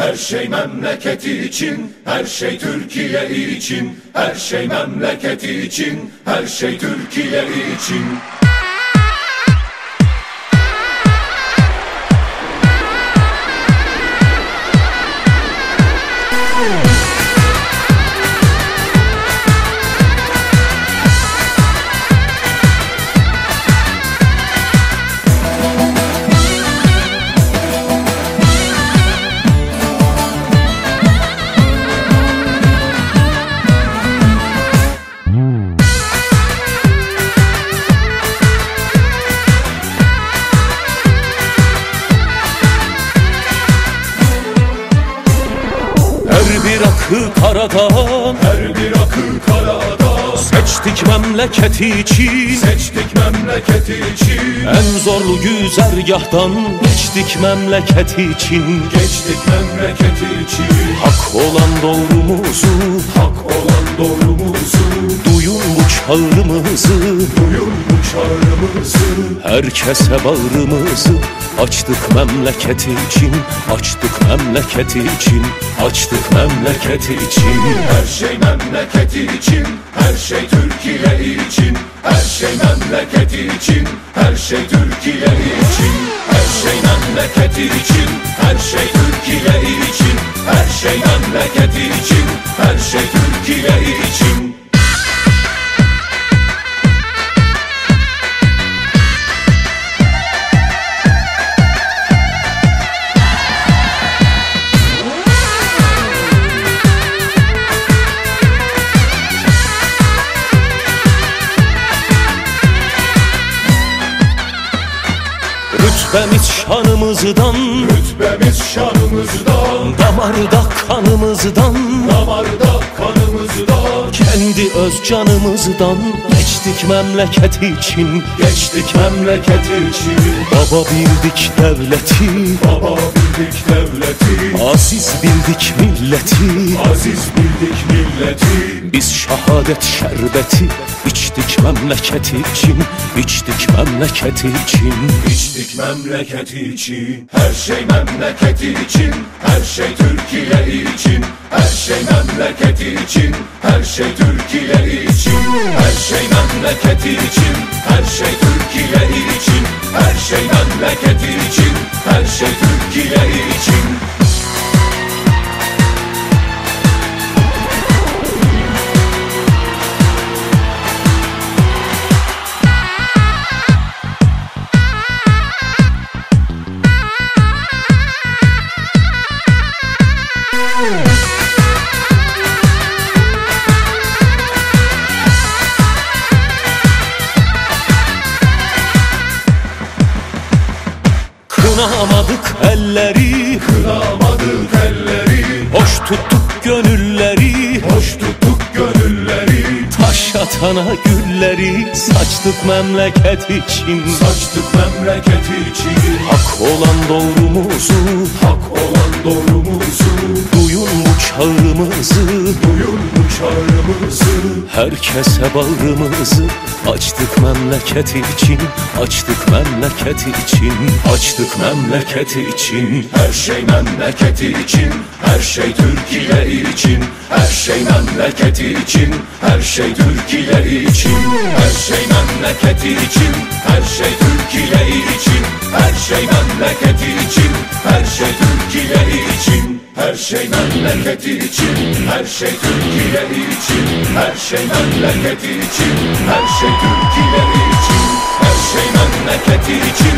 Her şey memleketi için, her şey Türkiye için, her şey memleketi için, her şey Türkiye için. Akı karadan Her bir akı karada, Seçtik memleketi için seçtik memleketi için. En zorlu güzergahtan Geçtik memleketi için. Geçtik memleketi için, Hak olan doğrumuzu hak olan doğrumuzu, Duyun bu çağrımızı duyun bu çağrımızı. Herkese bağrımızı. Açtık memleketi için Açtık memleketi için Açtık memleketi için. Her şey memleketi için, her şey Türkiye için, her şey memleketi için, her şey Türkiye için, her şey memleketi için, her şey Türkiye için, her şey memleketi için, her şey Türkiye için. Rütbemiz şanımızdan. Rütbemiz şanımızdan, Damarda kanımızdan. Damarda kanımızdan, Kendi öz canımızdan. Geçtik memleketi için. Geçtik memleketi için. Baba bildik devleti. Baba bildik milleti aziz bildik milleti. Biz şehadet şerbeti içtik memleketi için içtik memleketi için İçtik memleketi için, her şey memleketi için, her şey Türkiye için, her şey memleketi için, her şey Türkiye için, her şey memleketi için, her şey Türkiye için, her şey memleketi için, her şey Türkiye için. Kınamadık elleri. Kınamadık elleri, Hoş tuttuk gönülleri. Hoş tuttuk gönülleri, Taş atana gülleri. Saçtık memleket için. Saçtık memleketi için, Hak olan doğrumuzu. Hak olan doğrumuzu, Duyun bu çağrımızı. Duyun bu çağrımızı. Herkese bağrımızı açtık memleketi için Açtık memleketi için Açtık memleketi için. Her şey memleketi için, her şey Türkiye için, her şey memleketi için, her şey Türkiye için, her şey memleketi için, her şey Türkiye için, her şey memleketi için, her şey Türkiye için, her şey memleketi için, her şey Türkiye için, her şey memleketi için, her şey Türkiye için, her şey memleketi için,